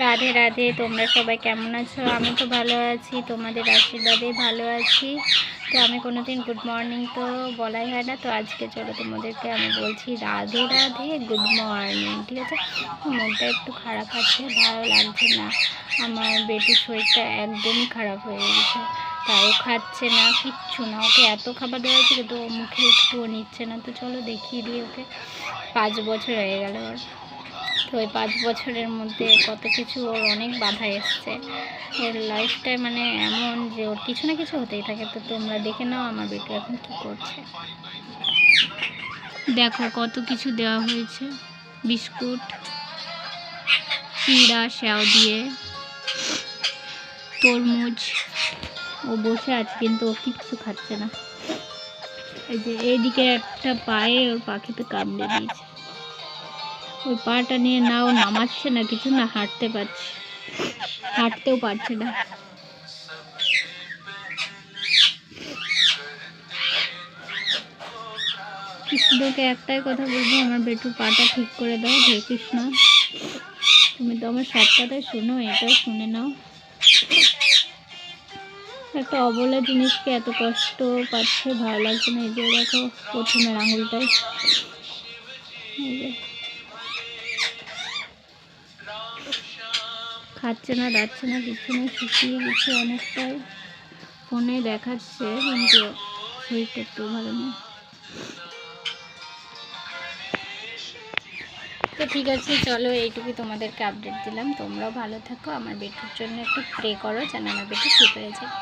রাধে রাধে, তোমরা সবাই কেমন আছো? আমি তো ভালো আছি, তোমাদের আশীর্বাদে ভালো আছি। তো আমি কোনো দিন গুড মর্নিং তো বলাই হয় না। তো আজকে চলো তোমাদেরকে আমি বলছি রাধে রাধে গুড মর্নিং ঠিক আছে? মনটা একটু খারাপ আছে, ভালো লাগছে না। আমার বেটির শরীরটা একদমই খারাপ হয়ে গেছে। তাও খাচ্ছে না, কিচ্ছু না। ওকে এত খাবার দেওয়া হয়েছে কিন্তু ও মুখে একটুও নিচ্ছে না। তো চলো দেখিয়ে দিই ওকে। পাঁচ বছর হয়ে গেল ওর। তো ওই পাঁচ বছরের মধ্যে কত কিছু ওর অনেক বাধা এসছে। ওর লাইফটাই মানে এমন যে ওর কিছু না কিছু হতেই থাকে। তো তোমরা দেখে নাও আমার বেটু এখন কী করছে। দেখো কত কিছু দেওয়া হয়েছে। বিস্কুট, চিড়া, শ্যাও দিয়ে, তরমুজ। ও বসে আছে কিন্তু ও কিচ্ছু খাচ্ছে না। এই যে এইদিকে একটা পায়ে ওর পাখিতে কামড়ে দিয়েছে। ওই পাটা নিয়ে না ও নামাচ্ছে না কিছু না হাঁটতে পারছে। হাঁটতেও পারছে না। কৃষ্ণকে একটাই কথা বলব, আমার বেটুর পাটা ঠিক করে দাও, হে কৃষ্ণ। তুমি তো আমার সব কথাই শোনো, এটাও শুনে নাও। একটা অবলা জিনিসকে এত কষ্ট পাচ্ছে, ভালো লাগছে না, এই যে দেখো, প্রথমের আঙুলটায়। খাচ্ছে না দাচ্ছে না কিছু নেই শুকিয়ে গেছে অনেকটাই। ফোনে দেখাচ্ছে, কিন্তু শরীরটা একটু ভালো নেই। তো ঠিক আছে, চলো এইটুকু তোমাদেরকে আপডেট দিলাম। তোমরাও ভালো থাকো, আমার বেটির জন্য একটু প্রে করো যেন আমার বেটি ঠিক হয়ে যায়